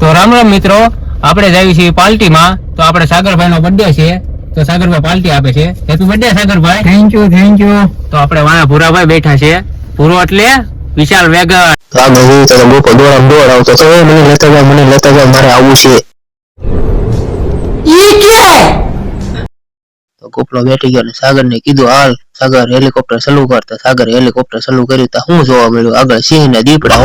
તો રામ રામ મિત્રો આપણે જઈએ છીએ પાર્ટીમાં તો આપણે સાગરભાઈ નો બર્થડે છે. તો સાગરભાઈ પાર્ટી આપે છે. હેપી બર્થડે સાગરભાઈ. થેન્ક યુ થેન્ક યુ તો આપણે વાણા ભૂરાભાઈ બેઠા છે. ભૂરો એટલે વિશાલ વેગર આગળ જોયું તો ગોપો દોડા દોડ આવતો તો "એ, મને લેતા જાઓ મને લેતા જાઓ મારે આવવું છે. તો ગોપલો બેઠી ગયો ને સાગર ને કીધું હાલ સાગર હેલિકોપ્ટર ચાલુ કર. તો સાગર હેલિકોપ્ટર ચાલુ કર્યું તો શું જોવા મળ્યું આગળ સિંહ ને દીપડા.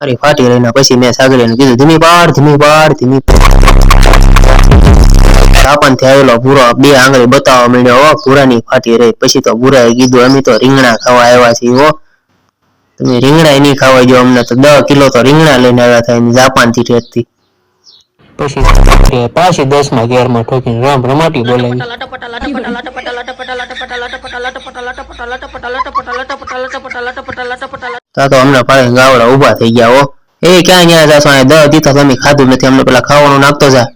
મારી ફાટી રહીને પછી મેં સાગરીને કીધું ધીમી પાડ ધીમી પાડ ધીમી તાપણથી આવેલો ભૂરો બે આંગળી બતાવવા માંડ્યો હો ભૂરાની ફાટી રહી પછી તો ભૂરાએ કીધું અમે તો રીંગણા ખાવા આવ્યા છીએ હો તમે રીંગણા નહીં ખાવા જો અમને તો દસ કિલો તો રીંગણા લઈને આવ્યા હતા એની જાપાનથી ઠેઠથી પછી પાછી દસમાં ગેરમાં ઠોકીને રામ રમાટી બોલાવી તા તો અમને પાડે ગાવડા ઊભા થઈ ગયા હો. એ ક્યાં ગયા જાશો અહીંયા દસ દીધા તમે ખાધું નથી, અમને પેલા ખાવાનું નાખતો જા.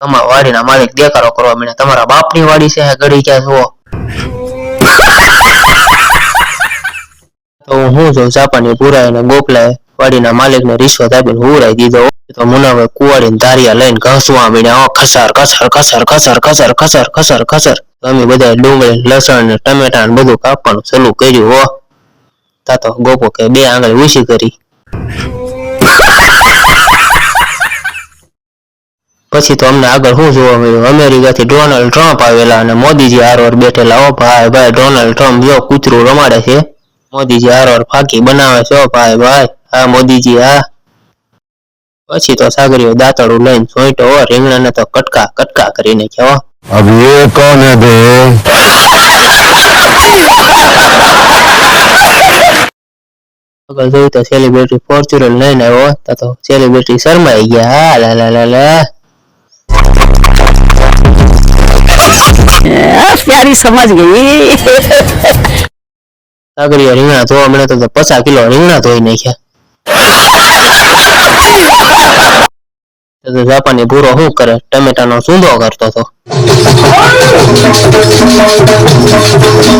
તમારા વાડીના માલિક દેખાડો કરવા મને તમારા બાપની વાડી છે ગળી ક્યાં જુઓ. તો હું જો જાપાની પુરાય ને ગોપલાએ વાડીના માલિકને રિશ્વત આપીને હુરાઈ દીધો તો મુનાભાઈ કુવાડીને ધારિયા લઈને ઘસવા માંડ્યા ખસર ખસર ખસર ખસર ખસર ખસર ખસર ખસર. અમે બધા ડુંગળી, લસણ ને ટમેટા ને બધું કાપવાનું ચાલુ કર્યું હો. તા તો ગોપો કે બે આંગળી ઉછી કરી. પછી તો અમને આગળ શું જોવા મળ્યું? અમેરિકાથી ડોનાલ્ડ ટ્રમ્પ આવેલા અને મોદીજી આરોર બેઠેલા. ઓ ભાઈ ભાઈ, ડોનાલ્ડ ટ્રમ્પ જો કૂતરું રમાડે છે? મોદીજી આરોર ફાકી બનાવે છે? ભાઈ ભાઈ, હા, મોદીજી, હા. પછી તો સાગરીઓ દાતળું લઈને જોઈટો હો રીંગણાને તો કટકા કટકા કરીને કહેવા અભી કોને દે पचास किलो रिंगना तो जापानी बुरो हो कर टमेटा ना सुंदर करता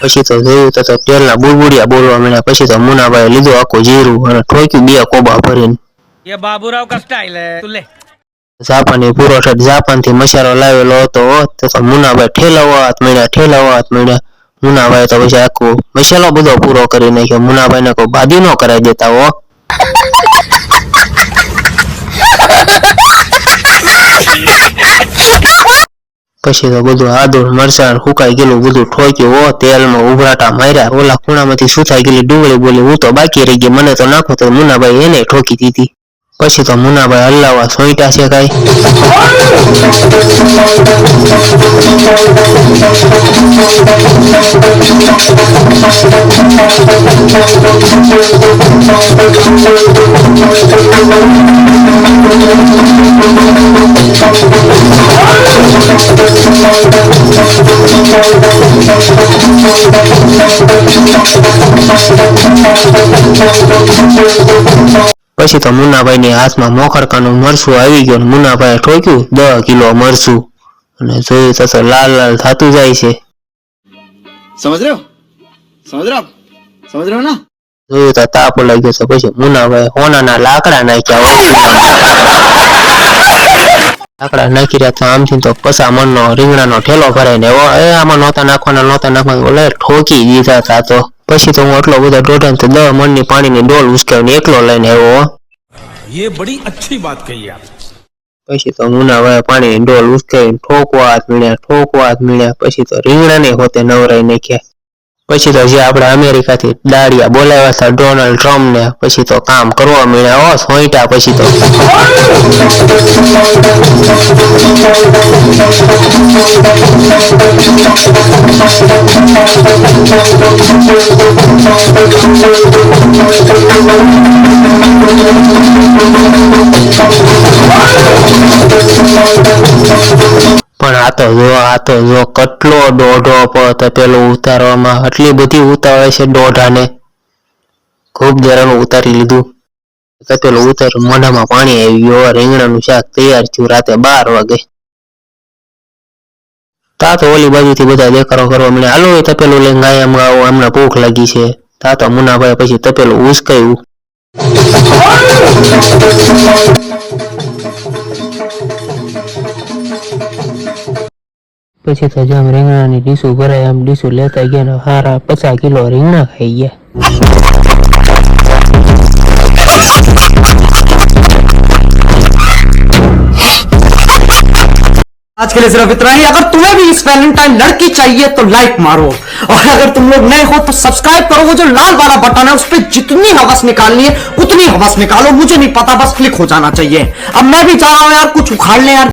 પછી તો જોયું તો તેલના બુરબુડિયા બોલવા મળ્યા પછી તો મુનાભાઈ લીધું આખું જીરું અને ઠોક્યું બે કોબા ભરીને. એ બાબુરાવ કા તું લે. જાપાની પૂરો શર્ટ જાપાનથી મસારો લાવેલો હતો તો મુનાભાઈ ઠેલાવા હાથ મળ્યા ઠેલાવા હાથ મળ્યા મુનાભાઈ તો પછી આખું મશાલો બધો પૂરો કરી નાખ્યો. મુનાભાઈને કોઈ ભાદી નો કરાવી દેતા હો. પછી તો બધું આદુર મરચાં હુકાઈ ગયેલું બધું ઠોક્યું. હો તેલમાં ઉભરાટા માર્યા. ઓલા ખૂણામાંથી સુથાઈ ગયેલી ડુંગળી બોલી, હું તો બાકી રહી ગઈ મને તો નાખો. તો મુનાભાઈ એને ઠોકી દીધી. પછી તો મુનાભાઈ હલ્લાવા સોઈટા છે કાંઈ. પછી તો મુનાભાઈ મુનાભાઈની હાથમાં મોખરકાનું મરસું આવી ગયું મુનાભાઈએ ઠોક્યું દસ કિલો મરસું અને જોયું તો લાલ લાલ થતું જાય છે. સમજ રહ્યો? સમજ રહ્યો? સમજ રહ્યો ના? જોયું તો તાપ લાગ્યો છે. પછી મુનાભાઈ હોનાના લાકડા નાખ્યા લાકડા નાખી રહ્યા તો આમથી તો પસા મણનો રીંગણાનો ઠેલો ભરાઈને આવ્યો એ આમાં નહોતા નાખવાના નહોતા નાખવાના ઓલે ઠોકી દીધા તા તો પછી તો હું આટલો બધો દોઢ તો દસ મણની પાણીની ડોલ ઉસકાવીને એકલો લઈને આવ્યો હો. ये बड़ी अच्छी बात कही आप પછી તો મુનાભાઈ પાણી ડોલ ઉસકાઈ ઠોકવા હાથ મળ્યા ઠોકવા હાથ મળ્યા પછી તો રીંગણા ને હોતે નવરાઈ નાખ્યા પછી તો જે આપણે અમેરિકાથી દાડિયા બોલાવ્યા હતા ડોનાલ્ડ ટ્રમ્પ ને પછી તો કામ કરવા મળ્યા ઓ સોઈટા પછી તો. તો જો આ તો જો કેટલો દોઢો પડતો પેલો ઉતારવામાં આટલી બધી ઉતારે છે દોઢાને. ખૂબ જરાનું ઉતારી લીધું. તપેલું ઉતાર મોઢામાં પાણી આવી ગયું. રીંગણાનું શાક તૈયાર થયું રાતે બાર વાગે. તા તો ઓલી બાજુથી બધા દેખાડો કરવા મને હાલો તપેલું લઈને ગાયમ આવો, હમણાં ભૂખ લાગી છે. તા તો મુનાભાઈ પછી તપેલું ઉસકાયું. પછી તો જેમ રીંગણાની ડીશું ભરાય એમ ડીશું લેતા ગયા ને હારા પચાસ કિલો રીંગણા ખાઈ ગયા आज के लिए सिर्फ इतना ही अगर तुम्हें भी इस वैलेंटाइन लड़की चाहिए तो लाइक मारो और अगर तुम लोग नए हो तो सब्सक्राइब करो वो जो लाल वाला बटन है उस पर जितनी हवस निकालनी है उतनी हवस निकालो मुझे नहीं पता बस क्लिक हो जाना चाहिए अब मैं भी जा रहा हूं यार कुछ उखाड़ ले यार